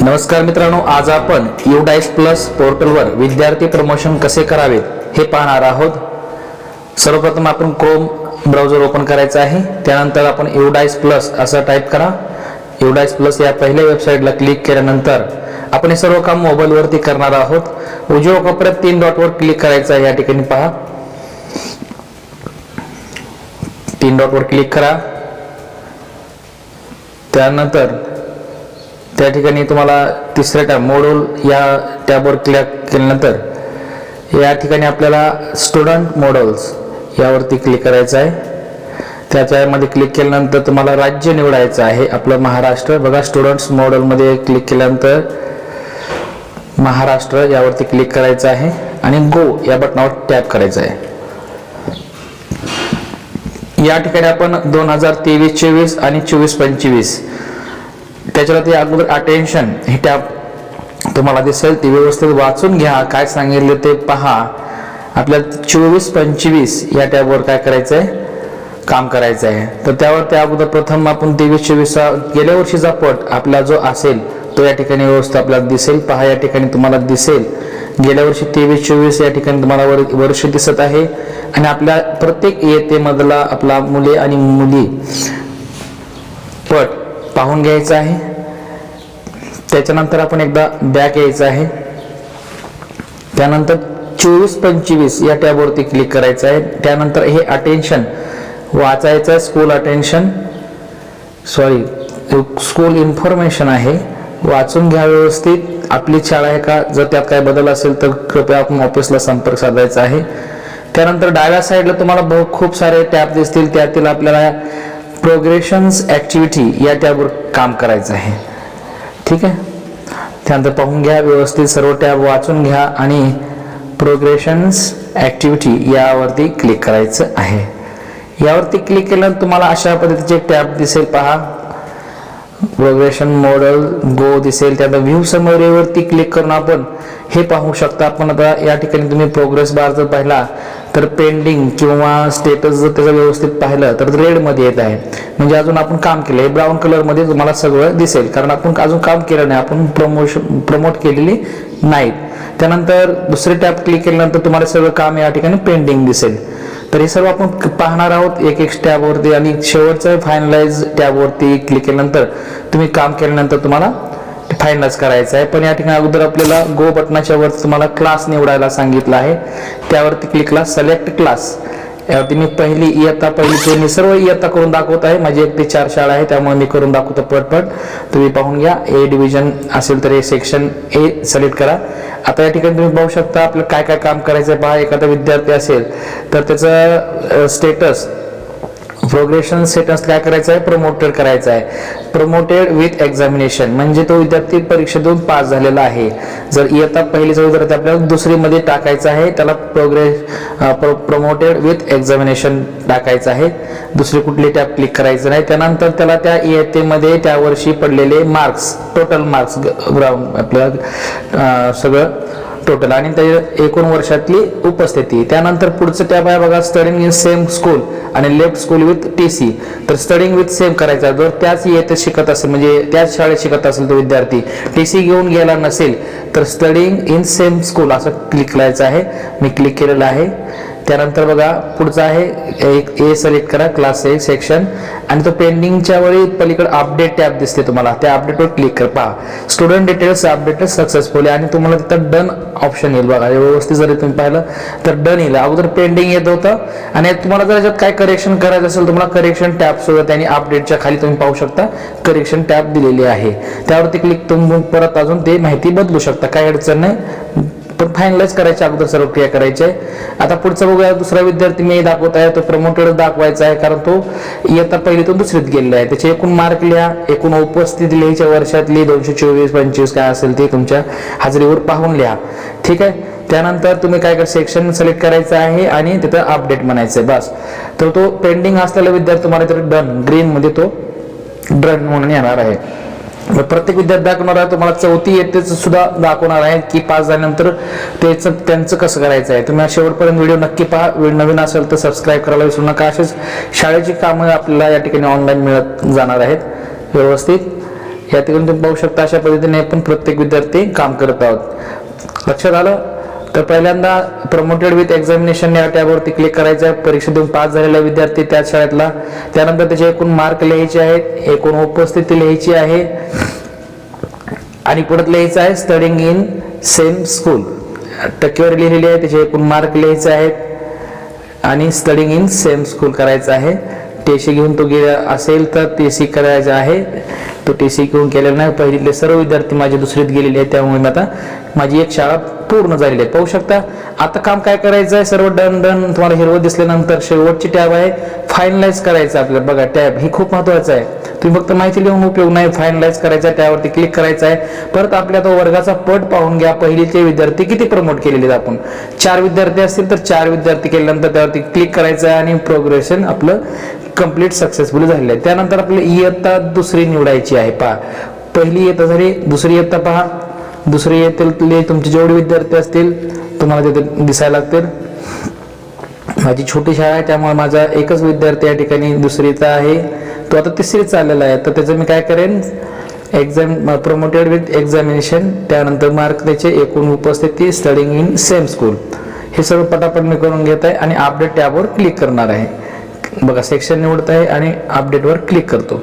नमस्कार मित्रांनो आज आपण युडाईस प्लस पोर्टलवर विद्यार्थी प्रमोशन कसे करावेत हे पाहणार आहोत. सर्वप्रथम आपण क्रोम ब्राउझर ओपन करायचं आहे. त्यानंतर आपण युडाईस प्लस असं टाईप करा. युडाईस प्लस या पहिल्या वेबसाईटला क्लिक केल्यानंतर आपण हे सर्व काम मोबाईलवरती करणार आहोत. उजव्या कोपऱ्यात तीन डॉटवर क्लिक करायचं आहे या ठिकाणी पहा. तीन डॉटवर क्लिक करा. त्यानंतर त्या ठिकाणी तुम्हाला तिसऱ्या टॅब मोडूल या टॅबवर क्लिक केल्यानंतर या ठिकाणी आपल्याला स्टुडंट मॉडेल्स यावरती क्लिक करायचं आहे. त्याच्यामध्ये क्लिक केल्यानंतर तुम्हाला राज्य निवडायचं आहे आपलं महाराष्ट्र. बघा स्टुडंट्स मॉडेलमध्ये क्लिक केल्यानंतर महाराष्ट्र यावरती क्लिक करायचं आहे आणि गो या बटनावर टॅप करायचं आहे. या ठिकाणी आपण दोन हजार तेवीस चोवीस आणि चोवीस पंचवीस त्याच्यावरती अगोदर अटेन्शन हे टॅब तुम्हाला दिसेल ते व्यवस्थित वाचून घ्या. काय सांगितले ते पहा. आपल्याला चोवीस पंचवीस या टॅबवर काय करायचं आहे काम करायचं आहे तर त्यावर त्या अगोदर प्रथम आपण तेवीस चोवीसचा गेल्या वर्षीचा पट आपला जो असेल तो या ठिकाणी व्यवस्थित आपल्याला दिसेल. पहा या ठिकाणी तुम्हाला दिसेल. गेल्या वर्षी तेवीस चोवीस या ठिकाणी तुम्हाला वर वर्ष दिसत आहे. आणि आपल्या प्रत्येक येतेमधला आपला मुले आणि मुली. पट. पाहून घ्यायचं आहे. त्याच्यानंतर आपण एकदा बॅक यायचं आहे. त्यानंतर चोवीस पंचवीस या टॅबवरती क्लिक करायचं आहे. त्यानंतर हे अटेन्शन वाचायचं आहे. School attention sorry school information आहे. वाचून घ्या व्यवस्थित. आपली शाळा आहे का? जर त्यात काय बदल असेल तर कृपया आपण ऑफिसला संपर्क साधायचा आहे. त्यानंतर डाव्या साईडला तुम्हाला खूप सारे टॅब दिसतील. त्यातील आपल्याला प्रोग्रेशन्स ॲक्टिव्हिटी या टॅबवर काम करायचं आहे. ठीक आहे? त्यानंतर पाहून घ्या व्यवस्थित सर्व टॅब वाचून घ्या आणि प्रोग्रेशन्स ॲक्टिव्हिटी यावरती क्लिक करायचं आहे. यावरती क्लिक केल्यानंतर तुम्हाला अशा पद्धतीचे टॅब दिसेल पहा. प्रोग्रेशन मॉडेल गो दिसेल. त्यानंतर व्ह्यू समोरेवरती क्लिक करून आपण हे पाहू शकता. आपण आता या ठिकाणी तुम्ही प्रोग्रेस बार जर पाहिला तर पेंडिंग किंवा स्टेटस जर त्याचं व्यवस्थित पाहिलं तर रेडमध्ये येत आहे. म्हणजे अजून आपण काम केलं आहे ब्राऊन कलरमध्ये तुम्हाला सगळं दिसेल. कारण आपण अजून काम केलं नाही. आपण प्रमोशन प्रमोट केलेली नाहीत त्यानंतर दुसरे टॅब क्लिक केल्यानंतर तुम्हाला सगळं काम या ठिकाणी पेंडिंग दिसेल. तर हे सर्व आपण पाहणार आहोत. एक एक टॅबवरती आणि शेवटचं फायनलाइज टॅबवरती क्लिक केल्यानंतर तुम्ही काम केल्यानंतर तुम्हाला फायनलच करायचं आहे पण या ठिकाणी अगोदर आपल्याला गो बटनाच्या वरती तुम्हाला क्लास निवडायला सांगितलं आहे. त्यावरती क्लिक सिलेक्ट क्लास यावरती मी पहिली इयत्ता पहिली मी सर्व इयत्ता करून दाखवत आहे. माझी एक ते चार शाळा आहे त्यामुळे मी करून दाखवतो पटपट. तुम्ही पाहून घ्या. ए डिव्हिजन असेल तर ए सेक्शन ए सिलेक्ट करा. आता या ठिकाणी तुम्ही पाहू शकता आपल्याला काय काय काम करायचं आहे पहा एखादा विद्यार्थी असेल तर त्याचं स्टेटस प्रोग्रेशन स्टेटस काय करायचं आहे प्रमोटेड करायचं आहे प्रमोटेड विथ एक्झामिनेशन म्हणजे तो विद्यार्थी परीक्षा देऊन पास झालेला आहे. जर इयत्ता पहिलीचा विद्यार्थी आपल्याला दुसरीमध्ये टाकायचा आहे त्याला प्रोग्रेस प्रमोटेड विथ एक्झामिनेशन टाकायचं आहे. दुसरी कुठली टॅब क्लिक करायचं नाही. त्यानंतर त्याला त्या इयत्तेमध्ये त्या वर्षी पडलेले मार्क्स टोटल मार्क्स ग्राउंड आपल्याला सगळं टोटल आणि त्या एकूण वर्षातली उपस्थिती. त्यानंतर पुढचं टॅब आहे बघा स्टडिंग इन सेम स्कूल आणि left school with T C तर स्टडिंग विथ सेम करायचा. जर त्याच येथे शिकत असेल म्हणजे त्याच शाळेत शिकत असेल तो विद्यार्थी टी सी घेऊन गेला नसेल तर स्टडिंग इन सेम स्कूल असं क्लिक करायचं आहे. मी क्लिक केलेलं आहे. त्यानंतर बघा पुढचा आहे एक ए सिलेक्ट करा क्लास ए सेक्शन आणि तो पेंडिंगच्या वेळी पलीकडे अपडेट टॅब दिसते तुम्हाला. त्या अपडेटवर क्लिक कर. पहा स्टुडंट डिटेल्स अपडेट सक्सेसफुल आणि तुम्हाला तिथं डन ऑप्शन येईल बघा. व्यवस्थित जरी तुम्ही पाहिलं तर डन येईल. अगोदर पेंडिंग येत होतं. आणि तुम्हाला जर याच्यात काय करेक्शन करायचं असेल तुम्हाला करेक्शन टॅब सुद्धा त्यांनी अपडेटच्या खाली तुम्ही पाहू शकता करेक्शन टॅब दिलेली आहे. त्यावरती क्लिक तुम्ही परत अजून ते माहिती बदलू शकता. काही अडचण नाही. पण फायनलाइज करायच्या अगोदर सर्व क्रिया करायचे. आता पुढचा बघूया दुसरा विद्यार्थी मी दाखवत आहे तो प्रमोटेड दाखवायचा आहे कारण तो इयत्ता पहिलीतून दुसरीत गेलेला आहे. त्याचे एकूण मार्क लिहा एकूण उपस्थिती लिहायच्या वर्षातली दोनशे चोवीस पंचवीस काय असेल ते तुमच्या हजेरीवर पाहून लिहा. ठीक आहे? त्यानंतर तुम्ही काय कर सेक्शन सिलेक्ट करायचं आहे आणि तिथं अपडेट म्हणायचं आहे. बस. तर तो पेंडिंग असलेला विद्यार्थी तुम्हाला तर डन ग्रीन मध्ये तो डन म्हणून येणार आहे. प्रत्येक विद्यार्थी दाखवणार आहे तुम्हाला चौथी येतेच सुद्धा दाखवणार आहे की पास झाल्यानंतर त्याचं त्यांचं कसं करायचं आहे. तुम्ही शेवटपर्यंत व्हिडिओ नक्की पहा. व्हिडिओ नवीन असेल तर सबस्क्राईब करायला विसरू नका. असेच शाळेची कामं आपल्याला या ठिकाणी ऑनलाईन मिळत जाणार आहेत. व्यवस्थित. या ठिकाणी तुम्ही पाहू शकता अशा पद्धतीने पण प्रत्येक विद्यार्थी काम करत आहोत. लक्षात आलं? तर पहिल्यांदा प्रमोटेड विथ एक्झामिनेशन या टॅबवरती क्लिक करायचं आहे परीक्षा देऊन पास झालेला विद्यार्थी त्याच शाळेतला. त्यानंतर त्याचे एकूण मार्क लिहायचे आहेत. एकूण उपस्थिती लिहायची आहे. आणि परत लिहायचं आहे स्टडिंग इन सेम स्कूल टक्केवारी लिहिलेली आहे त्याचे एकूण मार्क लिहायचे आहेत. आणि स्टडिंग इन सेम स्कूल करायचं आहे. टी सी घेऊन तो गेला असेल तर टी सी करायचा आहे. तो टी सी घेऊन केलेला नाही. पहिलीतले सर्व विद्यार्थी माझे दुसरीत गेलेले आहेत. त्यामुळे मी आता माझी एक शाळा पूर्ण झालेली आहे. पाहू शकता आता काम काय करायचं आहे सर्व डन डन तुम्हाला हिरवं दिसल्यानंतर शेवटची टॅब आहे. फायनलाइज करायचं आपल्याला. बघा टॅब ही खूप महत्वाचं आहे. तुम्ही फक्त माहिती लिहून उपयोग नाही. फायनलाइज करायचा त्यावरती क्लिक करायचं आहे. परत आपल्या तो वर्गाचा पट पाहून घ्या. पहिलीचे विद्यार्थी किती प्रमोट केलेले आहेत आपण? चार विद्यार्थी असतील तर चार विद्यार्थी केल्यानंतर त्यावरती क्लिक करायचं आहे आणि प्रोग्रेशन आपलं कंप्लीट सक्सेसफुल झालेलं आहे. त्यानंतर आपल्याला इयत्ता दुसरी निवडायची आहे. पहा पहिली इयत्ता झाली दुसरी इयत्ता पहा. दुसरी इयत्तेतले तुमचे जेवढे विद्यार्थी असतील तुम्हाला तिथे दिसायला लागतील. माझी छोटी शाळा आहे त्यामुळे माझा एकच विद्यार्थी या ठिकाणी दुसरीचा आहे. तो आता तिसरीत चाललेला आहे. तर त्याचं मी काय करेन? एक्झाम प्रमोटेड विथ एक्झामिनेशन त्यानंतर मार्क त्याचे एकूण उपस्थिती स्टडिंग इन सेम स्कूल हे सर्व पटापट मी करून घेत आहे आणि अपडेट टॅबवर क्लिक करणार आहे. बघा सेक्शन निवडत आहे आणि अपडेटवर क्लिक करतो.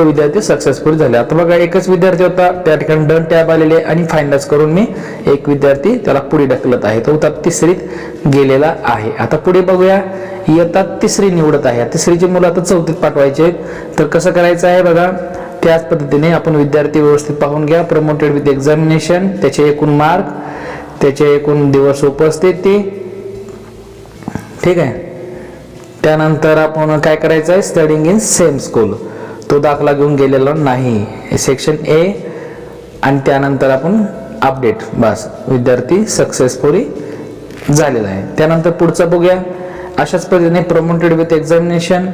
तो विद्यार्थी सक्सेसफुल झाले. आता बघा एकच विद्यार्थी होता. त्या ठिकाणी डन टॅब आलेले आणि फायनलाइज करून मी एक विद्यार्थी त्याला पुढे ढकलत आहे. तो आता तिसरीत गेलेला आहे. आता पुढे बघूया. इयत्ता तिसरी निवडत आहे. तिसरीची मुलं आता चौथीत पाठवायचे तर कसं करायचं आहे बघा? त्याच पद्धतीने आपण विद्यार्थी व्यवस्थित पाहून घ्या. प्रमोटेड विथ एक्झामिनेशन त्याचे एकूण मार्क त्याचे एकूण दिवस उपस्थिती. ठीक आहे? त्यानंतर आपण काय करायचं आहे? स्टडिंग इन सेम स्कूल तो दाखला घेऊन गेलेला नाही. सेक्शन ए आणि त्यानंतर आपण अपडेट बस विद्यार्थी सक्सेसफुली झालेला आहे. त्यानंतर पुढचं बघूया. अशाच पद्धतीने प्रमोटेड विथ एक्झामिनेशन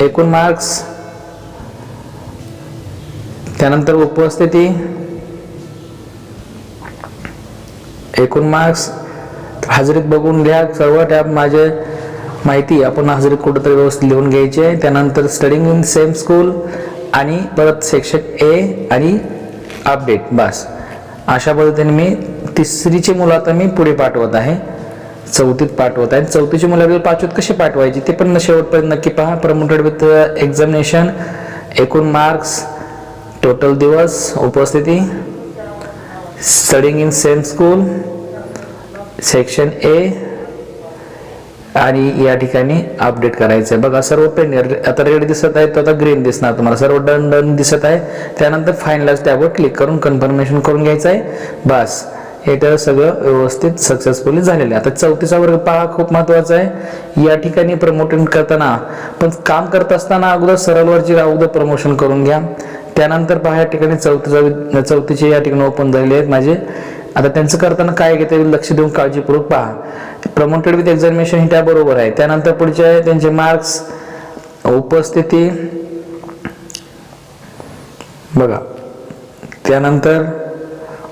एकूण मार्क्स त्यानंतर उपस्थिती. एकूण मार्क्स हजेरीत बघून घ्या. सर्व टॅब माझे माहिती आपण हजेरी कुठंतरी व्यवस्थित लिहून घ्यायची आहे. त्यानंतर स्टडिंग इन सेम स्कूल आणि परत सेक्शन ए आणि अपडेट बस. अशा पद्धतीने मी तिसरीची मुलं आता मी पुढे पाठवत आहे. चौथीत पाठवत आहे. चौथीची मुलं आपल्याला पाचवीत कशी पाठवायची ते पण शेवटपर्यंत नक्की पहा. प्रमोटेड विथ एक्झामिनेशन एकूण मार्क्स टोटल दिवस उपस्थिती studying in same school section A आणि या ठिकाणी अपडेट करायचं आहे बघा सर्व पेन आता रेड दिसत आहे तो आता ग्रीन दिसणार तुम्हाला. सर्व डन डन दिसत आहे. त्यानंतर फायनलाइज टॅबवर क्लिक करून कन्फर्मेशन करून घ्यायचं आहे. बस. हे तर सगळं व्यवस्थित सक्सेसफुली झालेलं आहे. आता चौथीचा वर्ग पहा खूप महत्त्वाचा आहे. या ठिकाणी प्रमोशन करताना पण काम करत असताना अगोदर सरळवरची अगोदर प्रमोशन करून घ्या. त्यानंतर पहा या ठिकाणी चौथीचा चौथीचे या ठिकाणी ओपन झालेले आहेत माझे. आता त्यांचं करताना काय घेते लक्ष देऊन काळजीपूर्वक पहा. प्रमोटेड विथ एक्झामिनेशन ही त्या बरोबर आहे. त्यानंतर पुढचे आहे त्यांचे मार्क्स उपस्थिती. बघा. त्यानंतर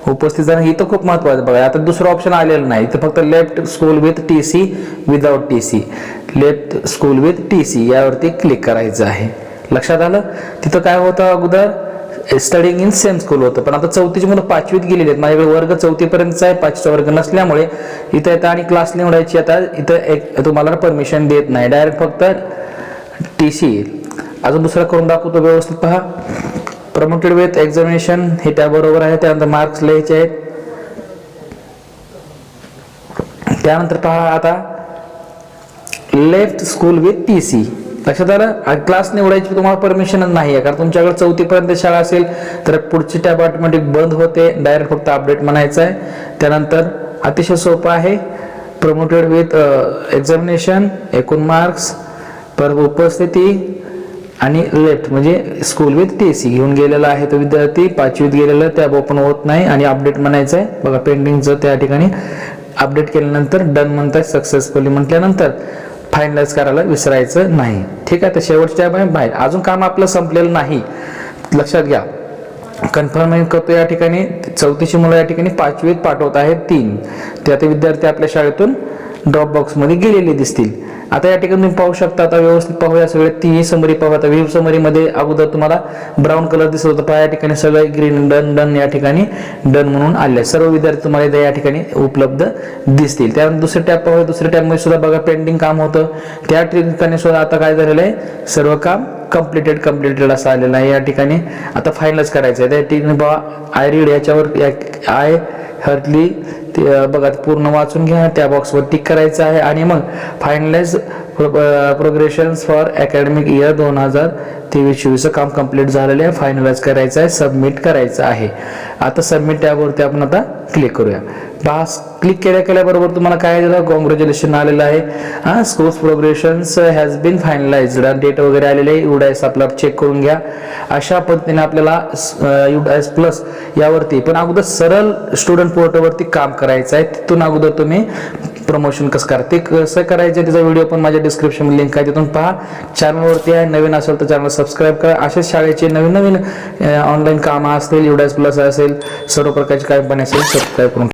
उपस्थित जाणं इथं खूप महत्वाचं बघा आता दुसरं ऑप्शन आलेलं नाही. इथं फक्त left school with T C without T C left school with T C यावरती क्लिक करायचं आहे. लक्षात आलं? तिथं काय होतं अगोदर? स्टडिंग इन सेम स्कूल होतं. पण आता चौथीची मुलं पाचवीत गेलेली आहेत. माझ्याकडे वर्ग चौथीपर्यंतचा आहे. पाचवीचा वर्ग नसल्यामुळे इथं येतं आणि क्लास निवडायची. आता इथं एक तुम्हाला परमिशन देत नाही. डायरेक्ट फक्त टी सी अजून दुसरा करून दाखवतो व्यवस्थित पहा. प्रमोटेड विथ एक्झामिनेशन हे त्याबरोबर आहे. त्यानंतर मार्क्स लिहायचे आहेत. त्यानंतर पहा आता left school with T C लक्षात आलं? क्लास निवडायची तुम्हाला परमिशनच नाही आहे कारण तुमच्याकडे चौथीपर्यंत शाळा असेल तर पुढची टॅब ऑटोमॅटिक बंद होते. डायरेक्ट फक्त अपडेट म्हणायचं आहे त्यानंतर अतिशय सोपं आहे. प्रमोटेड विथ एक्झामिनेशन एकूण मार्क्स पर उपस्थिती आणि लेफ्ट म्हणजे स्कूल विथ टी सी घेऊन गेलेला आहे तो विद्यार्थी. पाचवीत गेलेला टॅब ओपन होत नाही. आणि अपडेट म्हणायचं आहे बघा पेंडिंगचं त्या ठिकाणी अपडेट केल्यानंतर डन म्हणताय सक्सेसफुली म्हटल्यानंतर. फायनलाइज करायला विसरायचं नाही. ठीक आहे तर शेवटच्या बाहेर. अजून काम आपलं संपलेलं नाही. लक्षात घ्या. कन्फर्म करतो या ठिकाणी चौथीची मुलं या ठिकाणी पाचवीत पाठवत आहेत तीन. ते आता विद्यार्थी आपल्या शाळेतून ड्रॉप बॉक्समध्ये गेलेले दिसतील. आता या ठिकाणी तुम्ही पाहू शकता आता व्यवस्थित पाहूया सगळे. तिन्ही समरी पाहू आता व्ह्यू समरीमध्ये अगोदर तुम्हाला ब्राऊन कलर दिसत होता. पहा या ठिकाणी सगळे ग्रीन डन डन या ठिकाणी डन म्हणून आले सर्व विद्यार्थी तुम्हाला इथे या ठिकाणी उपलब्ध दिसतील. त्यानंतर दुसरे टॅब पाहूया. दुसऱ्या टॅबमध्ये सुद्धा बघा पेंडिंग काम होतं. त्या ठिकाणी सुद्धा आता काय झालेलं आहे? सर्व काम कम्प्लिटेड कम्प्लिटेड असं आलेलं आहे. या ठिकाणी आता फायनलच करायचं आहे. त्या ठिकाणी बाबा आय रीड याच्यावर आय हर्टली ते बघा पूर्ण वाचून घ्या त्या बॉक्सवर टिक करायचं आहे. आणि मग finalize progressions for academic year दोन हजार तेवीस चोवीसचं काम कंप्लीट झालेलं आहे. फायनलाइज करायचं आहे. सबमिट करायचं आहे. आता सबमिट टॅबवरती आपण आता क्लिक करूया. पहा क्लिक केल्या केल्याबरोबर तुम्हाला काय झालं कॉंग्रॅच्युलेशन आलेलं आहे. हा scores progressions has been finalize date वगैरे आलेले आहे. युडायस आपला चेक करून घ्या. अशा पद्धतीने आपल्याला युडायस प्लस यावरती. पण अगोदर सरळ स्टुडंट पोर्टलवरती काम करायचं आहे. तिथून अगोदर तुम्ही प्रमोशन कसं करा ते कसं करायचं त्याचा व्हिडिओ पण माझ्या डिस्क्रिप्शन लिंक आहे तिथून पहा. चॅनलवरती आहे नवीन असेल तर चॅनल सबस्क्राईब करा. असेच शाळेचे नवीन नवीन ऑनलाईन कामं असतील युडायस प्लस असेल सर्व प्रकारची काही पण असेल सबस्क्राईब करून